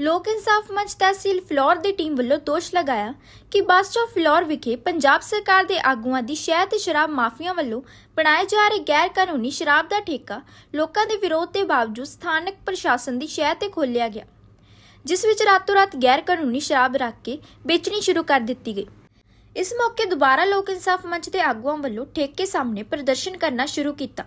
ਲੋਕ ਇਨਸਾਫ ਮੰਚ ਤਹਿਸੀਲ ਫਲੋਰ ਦੀ ਟੀਮ ਵੱਲੋਂ ਦੋਸ਼ ਲਗਾਇਆ ਕਿ ਬੱਸ ਚੌ ਫਲੋਰ ਵਿਖੇ ਪੰਜਾਬ ਸਰਕਾਰ ਦੇ ਆਗੂਆਂ ਦੀ ਸ਼ਹਿਰ ਤੇ ਸ਼ਰਾਬ ਮਾਫੀਆ ਵੱਲੋਂ ਬਣਾਏ ਜਾ ਰਹੇ ਗੈਰ ਕਾਨੂੰਨੀ ਸ਼ਰਾਬ ਦਾ ਠੇਕਾ ਲੋਕਾਂ ਦੇ ਵਿਰੋਧ ਦੇ ਬਾਵਜੂਦ ਸਥਾਨਕ ਪ੍ਰਸ਼ਾਸਨ ਦੀ ਸ਼ਹਿਰ ਤੇ ਖੋਲ੍ਹਿਆ ਗਿਆ, ਜਿਸ ਵਿੱਚ ਰਾਤੋਂ ਰਾਤ ਗੈਰ ਕਾਨੂੰਨੀ ਸ਼ਰਾਬ ਰੱਖ ਕੇ ਵੇਚਣੀ ਸ਼ੁਰੂ ਕਰ ਦਿੱਤੀ ਗਈ। ਇਸ ਮੌਕੇ ਦੁਬਾਰਾ ਲੋਕ ਇਨਸਾਫ ਮੰਚ ਦੇ ਆਗੂਆਂ ਵੱਲੋਂ ਠੇਕੇ ਸਾਹਮਣੇ ਪ੍ਰਦਰਸ਼ਨ ਕਰਨਾ ਸ਼ੁਰੂ ਕੀਤਾ।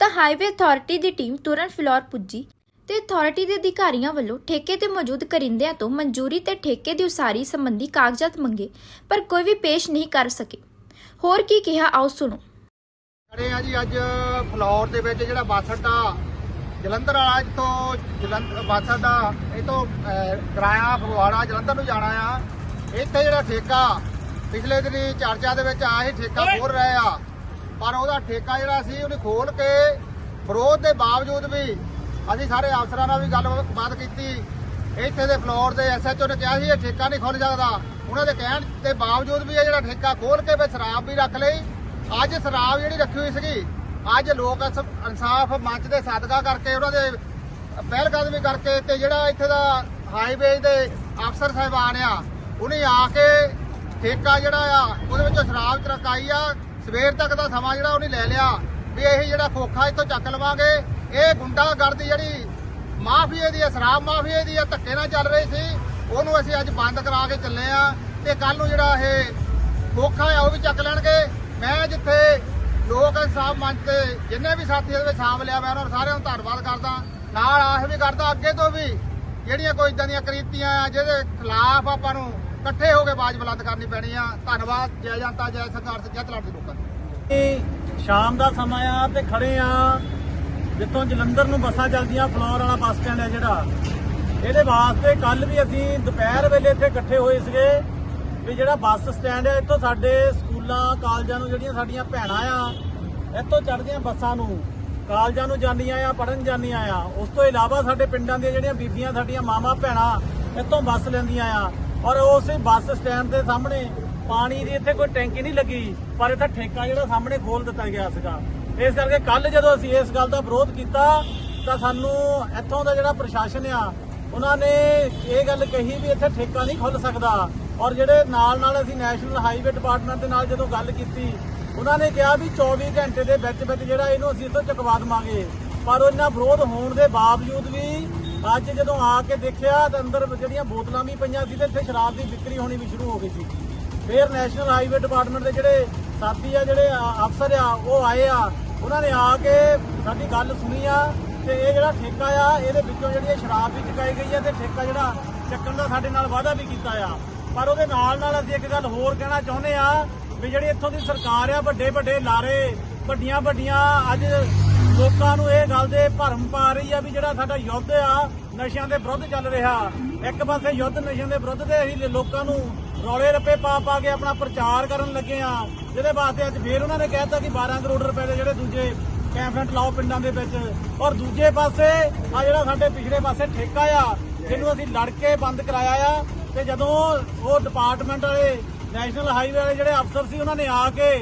ਤਾਂ ਹਾਈਵੇ ਅਥਾਰਟੀ ਦੀ ਟੀਮ ਤੁਰੰਤ ਫਲੋਰ ਪੁੱਜੀ। ਤੇ ਅਥਾਰਟੀ ਦੇ ਅਧਿਕਾਰੀਆਂ ਵੱਲੋਂ ਠੇਕੇ ਤੇ ਮੌਜੂਦ ਕਰਿੰਦਿਆਂ ਤੋਂ ਮਨਜ਼ੂਰੀ ਤੇ ਠੇਕੇ ਦੀ ਉਸਾਰੀ ਸੰਬੰਧੀ ਕਾਗਜ਼ਾਤ ਮੰਗੇ, ਪਰ ਕੋਈ ਵੀ ਪੇਸ਼ ਨਹੀਂ ਕਰ ਸਕੇ। ਹੋਰ ਕੀ ਕਿਹਾ, ਆਓ ਸੁਣੋ। ਖੜੇ ਆ ਜੀ, ਅੱਜ ਫਲੋਰ ਦੇ ਵਿੱਚ ਜਿਹੜਾ ਬੱਸ ਅੱਡਾ, ਜਲੰਧਰ ਵਾਲਾ ਇੱਥੋਂ ਜਲੰਧਰ, ਬੱਸ ਅੱਡਾ ਇਹ ਤੋਂ ਕਿਰਾਇਆ, ਫਗਵਾੜਾ, ਜਲੰਧਰ ਨੂੰ ਜਾਣਾ ਆ। ਇੱਥੇ ਜਿਹੜਾ ਠੇਕਾ, ਪਿਛਲੇ ਦਿਨੀ ਚਰਚਾ ਦੇ ਵਿੱਚ ਆਇਆ ਸੀ ਠੇਕਾ ਖੋਲ ਰਹੇ ਆ। ਪਰ ਉਹਦਾ ਠੇਕਾ ਜਿਹੜਾ ਸੀ, ਉਹਨੇ ਖੋਲ ਕੇ ਵਿਰੋਧ ਦੇ ਬਾਵਜੂਦ ਵੀ ਅਸੀਂ ਸਾਰੇ ਅਫਸਰਾਂ ਨਾਲ ਵੀ ਗੱਲਬਾਤ ਕੀਤੀ। ਇੱਥੇ ਦੇ ਫਲੋਰ ਦੇ ਐਸਐਚਓ ਨੇ ਕਿਹਾ ਸੀ, ਇਹ ਠੇਕਾ ਨਹੀਂ ਖੁੱਲ ਸਕਦਾ। ਉਹਨਾਂ ਦੇ ਕਹਿਣ ਦੇ ਬਾਵਜੂਦ ਵੀ ਇਹ ਜਿਹੜਾ ਠੇਕਾ ਖੋਲ ਕੇ ਵਿੱਚ ਸ਼ਰਾਬ ਵੀ ਰੱਖ ਲਈ। ਅੱਜ ਸ਼ਰਾਬ ਜਿਹੜੀ ਰੱਖੀ ਹੋਈ ਸੀਗੀ, ਅੱਜ ਲੋਕ ਅਸ- ਇਨਸਾਫ ਮੰਚ ਦੇ ਸਦਕਾ ਕਰਕੇ ਉਹਨਾਂ ਦੇ ਪਹਿਲਕਦਮੀ ਕਰਕੇ ਤੇ ਜਿਹੜਾ ਇੱਥੇ ਦਾ ਹਾਈਵੇ ਦੇ ਅਫਸਰ ਸਾਹਿਬਾਨ ਆ, ਉਹਨੇ ਆ ਕੇ ਠੇਕਾ ਜਿਹੜਾ ਆ, ਉਹਦੇ ਵਿੱਚੋਂ ਸ਼ਰਾਬ ਚਰਕਾਈ ਆ। ਸਵੇਰ ਤੱਕ ਦਾ ਸਮਾਂ ਜਿਹੜਾ ਉਹਨੇ ਲੈ ਲਿਆ। ਵੀ ਇਹ ਜਿਹੜਾ ਖੋਖਾ ਇੱਥੋਂ ਚੱਕ ਲਵਾਂਗੇ, ਇਹ ਗੁੰਡਾਗਰਦੀ ਜਿਹੜੀ ਮਾਫੀਏ ਦੀ ਸ਼ਰਾਬ ਮਾਫੀਏ ਦੀ ਧੱਕੇ ਨਾਲ ਚੱਲ ਰਹੀ ਸੀ, ਉਹਨੂੰ ਅਸੀਂ ਅੱਜ ਬੰਦ ਕਰਾ ਕੇ ਚੱਲੇ ਆ ਤੇ ਕੱਲ ਨੂੰ ਜਿਹੜਾ ਇਹ ਖੋਖਾ ਆ ਉਹ ਵੀ ਚੱਕ ਲੈਣਗੇ। ਮੈਂ ਜਿੱਥੇ ਲੋਕ ਇਨਸਾਫ ਮੰਚ ਤੇ ਜਿੰਨੇ ਵੀ ਸਾਥੀ ਇਹਦੇ ਵਿੱਚ ਸ਼ਾਮਲ ਆ, ਮੈਂ ਉਹਨਾਂ ਸਾਰਿਆਂ ਨੂੰ ਧੰਨਵਾਦ ਕਰਦਾ। ਨਾਲ ਆਹ ਵੀ ਕਰਦਾ, ਅੱਗੇ ਤੋਂ ਵੀ ਜਿਹੜੀਆਂ ਕੋਈ ਇਦਾਂ ਦੀਆਂ ਕ੍ਰਿਤੀਆਂ ਆ, ਜਿਹਦੇ ਖਿਲਾਫ ਆਪਾਂ ਨੂੰ ਇਕੱਠੇ ਹੋ ਕੇ ਆਵਾਜ਼ ਬੁਲੰਦ ਕਰਨੀ ਪੈਣੀ ਆ। ਧੰਨਵਾਦ, ਜੈ ਜਨਤਾ, ਜੈ ਸੰਘਰਸ਼ ਜੈ ਤਲਾਟੀ ਲੋਕਾਂ ਦੀ। ਇਹ ਸ਼ਾਮ ਦਾ ਸਮਾਂ ਆ ਤੇ ਖੜੇ ਆ। ਜਿੱਥੋਂ ਜਲੰਧਰ ਨੂੰ ਬੱਸਾਂ ਚੱਲਦੀਆਂ, ਫਲੋਰ ਵਾਲਾ ਬੱਸ ਸਟੈਂਡ ਹੈ ਜਿਹੜਾ। ਇਹਦੇ ਵਾਸਤੇ ਕੱਲ ਵੀ ਅਸੀਂ ਦੁਪਹਿਰ ਵੇਲੇ ਇੱਥੇ ਇਕੱਠੇ ਹੋਏ ਸੀਗੇ ਵੀ ਜਿਹੜਾ ਬੱਸ ਸਟੈਂਡ ਹੈ, ਇੱਥੋਂ ਸਾਡੇ ਸਕੂਲਾਂ, ਕਾਲਜਾਂ ਨੂੰ ਜਿਹੜੀਆਂ ਸਾਡੀਆਂ ਭੈਣਾਂ ਆ, ਇੱਥੋਂ ਚੜ੍ਹਦੀਆਂ ਬੱਸਾਂ ਨੂੰ, ਕਾਲਜਾਂ ਨੂੰ ਜਾਂਦੀਆਂ ਆ ਪੜਨ ਜਾਂਦੀਆਂ ਆ। ਉਸ ਤੋਂ ਇਲਾਵਾ ਸਾਡੇ ਪਿੰਡਾਂ ਦੀਆਂ ਜਿਹੜੀਆਂ ਬੀਬੀਆਂ, ਸਾਡੀਆਂ ਮਾਵਾਂ, ਭੈਣਾਂ ਇੱਥੋਂ ਬੱਸ ਲੈਂਦੀਆਂ ਆ। ਔਰ ਉਸ ਬੱਸ ਸਟੈਂਡ ਦੇ ਸਾਹਮਣੇ ਪਾਣੀ ਦੀ ਇੱਥੇ ਕੋਈ ਟੈਂਕੀ ਨਹੀਂ ਲੱਗੀ, ਪਰ ਇੱਥੇ ਠੇਕਾ ਜਿਹੜਾ ਸਾਹਮਣੇ ਖੋਲ ਦਿੱਤਾ ਗਿਆ ਸੀਗਾ। ਇਸ ਕਰਕੇ ਕੱਲ ਜਦੋਂ ਅਸੀਂ ਇਸ ਗੱਲ ਦਾ ਵਿਰੋਧ ਕੀਤਾ, ਤਾਂ ਸਾਨੂੰ ਇੱਥੋਂ ਦਾ ਜਿਹੜਾ ਪ੍ਰਸ਼ਾਸਨ ਆ, ਉਹਨਾਂ ਨੇ ਇਹ ਗੱਲ ਕਹੀ ਵੀ ਇੱਥੇ ਠੇਕਾ ਨਹੀਂ ਖੁੱਲ ਸਕਦਾ। ਔਰ ਜਿਹੜੇ ਨਾਲ ਨਾਲ ਅਸੀਂ ਨੈਸ਼ਨਲ ਹਾਈਵੇ ਡਿਪਾਰਟਮੈਂਟ ਦੇ ਨਾਲ ਜਦੋਂ ਗੱਲ ਕੀਤੀ, ਉਹਨਾਂ ਨੇ ਕਿਹਾ ਵੀ 24 ਘੰਟੇ ਦੇ ਵਿੱਚ ਵਿੱਚ ਜਿਹੜਾ ਇਹਨੂੰ ਅਸੀਂ ਇੱਥੋਂ ਚੁਕਵਾ ਦੇਵਾਂਗੇ। ਪਰ ਉਹਨਾਂ ਵਿਰੋਧ ਹੋਣ ਦੇ ਬਾਵਜੂਦ ਵੀ ਅੱਜ ਜਦੋਂ ਆ ਕੇ ਦੇਖਿਆ, ਤਾਂ ਅੰਦਰ ਜਿਹੜੀਆਂ ਬੋਤਲਾਂ ਵੀ ਪਈਆਂ ਸੀ, ਤੇ ਇੱਥੇ ਸ਼ਰਾਬ ਦੀ ਵਿਕਰੀ ਹੋਣੀ ਵੀ ਸ਼ੁਰੂ ਹੋ ਗਈ ਸੀ। ਫਿਰ ਨੈਸ਼ਨਲ ਹਾਈਵੇ ਡਿਪਾਰਟਮੈਂਟ ਦੇ ਜਿਹੜੇ ਸਾਥੀ ਆ, ਜਿਹੜੇ ਅਫਸਰ ਆ, ਉਹ ਆਏ ਆ। ਉਹਨਾਂ ਨੇ ਆ ਕੇ ਸਾਡੀ ਗੱਲ ਸੁਣੀ ਆ ਤੇ ਇਹ ਜਿਹੜਾ ਠੇਕਾ ਆ, ਇਹਦੇ ਵਿੱਚੋਂ ਜਿਹੜੀ ਇਹ ਸ਼ਰਾਬ ਵੀ ਚੁਕਾਈ ਗਈ ਆ ਤੇ ਠੇਕਾ ਜਿਹੜਾ ਚੱਕਣ ਦਾ ਸਾਡੇ ਨਾਲ ਵਾਅਦਾ ਵੀ ਕੀਤਾ ਆ। ਪਰ ਉਹਦੇ ਨਾਲ ਨਾਲ ਅਸੀਂ ਇੱਕ ਗੱਲ ਹੋਰ ਕਹਿਣਾ ਚਾਹੁੰਦੇ ਆ ਵੀ ਜਿਹੜੀ ਇੱਥੋਂ ਦੀ ਸਰਕਾਰ ਆ ਵੱਡੇ ਵੱਡੇ ਲਾਰੇ ਵੱਡੀਆਂ ਵੱਡੀਆਂ ਅੱਜ ਲੋਕਾਂ ਨੂੰ ਇਹ ਗੱਲ ਦੇ ਭਰਮ ਪਾ ਰਹੀ ਆ ਵੀ ਜਿਹੜਾ ਸਾਡਾ ਯੁੱਧ ਆ, ਨਸ਼ਿਆਂ ਦੇ ਵਿਰੁੱਧ ਚੱਲ ਰਿਹਾ। ਇੱਕ ਪਾਸੇ ਯੁੱਧ, ਨਸ਼ਿਆਂ ਦੇ ਵਿਰੁੱਧ ਤੇ ਅਸੀਂ ਲੋਕਾਂ ਨੂੰ ਰੌਲੇ ਰੱਪੇ ਪਾ ਪਾ ਕੇ ਆਪਣਾ ਪ੍ਰਚਾਰ ਕਰਨ ਲੱਗੇ ਆ। ਜਿਹਦੇ ਵਾਸਤੇ ਅੱਜ ਫੇਰ ਉਹਨਾਂ ਨੇ ਕਹਿਤਾ ਕਿ 12 ਕਰੋੜ ਰੁਪਏ ਦੇ ਜਿਹੜੇ ਦੂਜੇ ਕੈਂਪੇਨ ਲਾਓ ਪਿੰਡਾਂ ਦੇ ਵਿੱਚ। ਔਰ ਦੂਜੇ ਪਾਸੇ ਆ ਜਿਹੜਾ ਸਾਡੇ ਪਿਛਲੇ ਪਾਸੇ ਠੇਕਾ ਆ, ਜਿਹਨੂੰ ਅਸੀਂ ਲੜ ਕੇ ਬੰਦ ਕਰਾਇਆ ਆ। ਤੇ ਜਦੋਂ ਉਹ ਡਿਪਾਰਟਮੈਂਟ ਵਾਲੇ ਨੈਸ਼ਨਲ ਹਾਈਵੇ ਵਾਲੇ ਜਿਹੜੇ ਅਫਸਰ ਸੀ, ਉਹਨਾਂ ਨੇ ਆ ਕੇ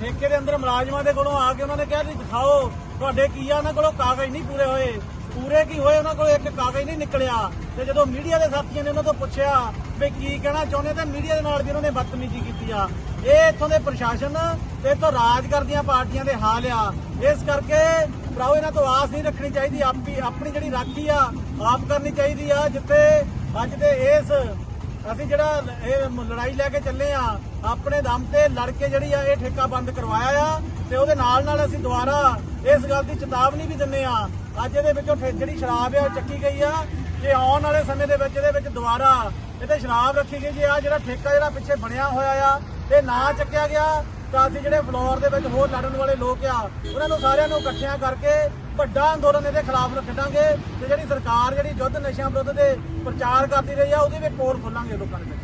ਠੇਕੇ ਦੇ ਅੰਦਰ ਮੁਲਾਜ਼ਮਾਂ ਦੇ ਕੋਲੋਂ ਆ ਕੇ ਉਹਨਾਂ ਨੇ ਕਿਹਾ ਜੀ ਦਿਖਾਓ, ਤੁਹਾਡੇ ਕੀ ਆ? ਉਹਨਾਂ ਕੋਲੋਂ ਕਾਗਜ਼ ਨਹੀਂ ਪੂਰੇ ਹੋਏ। ਪੂਰੇ ਕੀ ਹੋਏ, ਉਹਨਾਂ ਕੋਲ ਇੱਕ ਕਾਗਜ਼ ਨਹੀਂ ਨਿਕਲਿਆ। ਤੇ ਜਦੋਂ ਮੀਡੀਆ ਦੇ ਸਾਥੀਆਂ ਨੇ ਉਹਨਾਂ ਤੋਂ ਪੁੱਛਿਆ ਵੀ ਕੀ ਕਹਿਣਾ ਚਾਹੁੰਦੇ, ਤਾਂ ਮੀਡੀਆ ਦੇ ਨਾਲ ਵੀ ਉਹਨਾਂ ਨੇ ਬਦਤਮੀਜ਼ੀ ਕੀਤੀ ਆ। ਇਹ ਇੱਥੋਂ ਦੇ ਪ੍ਰਸ਼ਾਸਨ, ਤੇ ਇੱਥੋਂ ਰਾਜ ਕਰਦੀਆਂ ਪਾਰਟੀਆਂ ਦੇ ਹਾਲ ਆ। ਇਸ ਕਰਕੇ ਭਰਾਓ ਇਹਨਾਂ ਤੋਂ ਆਸ ਨਹੀਂ ਰੱਖਣੀ ਚਾਹੀਦੀ, ਆਪੀ ਆਪਣੀ ਜਿਹੜੀ ਰਾਖੀ ਆ, ਆਪ ਕਰਨੀ ਚਾਹੀਦੀ ਆ, ਜਿੱਥੇ ਅੱਜ ਦੇ ਇਸ ਅਸੀਂ ਜਿਹੜਾ ਇਹ ਲੜਾਈ ਲੈ ਕੇ ਚੱਲੇ ਆ, ਆਪਣੇ ਦਮ ਤੇ ਲੜ ਕੇ ਜਿਹੜੀ ਆ ਇਹ ਠੇਕਾ ਬੰਦ ਕਰਵਾਇਆ ਆ ਤੇ ਉਹਦੇ ਨਾਲ ਨਾਲ ਅਸੀਂ ਦੁਬਾਰਾ ਇਸ ਗੱਲ ਦੀ ਚੇਤਾਵਨੀ ਵੀ ਦਿੰਨੇ ਆ। ਅੱਜ ਇਹਦੇ ਵਿੱਚੋਂ ਠੇ- ਜਿਹੜੀ ਸ਼ਰਾਬ ਆ ਉਹ ਚੱਕੀ ਗਈ ਆ। ਕਿ ਆਉਣ ਵਾਲੇ ਸਮੇਂ ਦੇ ਵਿੱਚ ਇਹਦੇ ਵਿੱਚ ਦੁਬਾਰਾ ਇਹਦੇ ਸ਼ਰਾਬ ਰੱਖੀ ਗਈ ਜੇ ਆ ਜਿਹੜਾ ਠੇਕਾ ਜਿਹੜਾ ਪਿੱਛੇ ਬਣਿਆ ਹੋਇਆ ਆ, ਇਹ ਨਾ ਚੱਕਿਆ ਗਿਆ ਤਾਂ ਅਸੀਂ ਜਿਹੜੇ ਫਲੋਰ ਦੇ ਵਿੱਚ ਹੋਰ ਲੜਨ ਵਾਲੇ ਲੋਕ ਆ, ਉਹਨਾਂ ਨੂੰ ਸਾਰਿਆਂ ਨੂੰ ਇਕੱਠਿਆਂ ਕਰਕੇ ਵੱਡਾ ਅੰਦੋਲਨ ਇਹਦੇ ਖਿਲਾਫ ਰੱਖਾਂਗੇ ਤੇ ਜਿਹੜੀ ਸਰਕਾਰ ਜਿਹੜੀ ਯੁੱਧ ਨਸ਼ਿਆਂ ਵਿਰੁੱਧ ਦੇ ਪ੍ਰਚਾਰ ਕਰਦੀ ਰਹੀ ਆ, ਉਹਦੀ ਵੀ ਪੋਲ ਖੋਲਾਂਗੇ ਲੋਕਾਂ ਦੇ ਵਿੱਚ।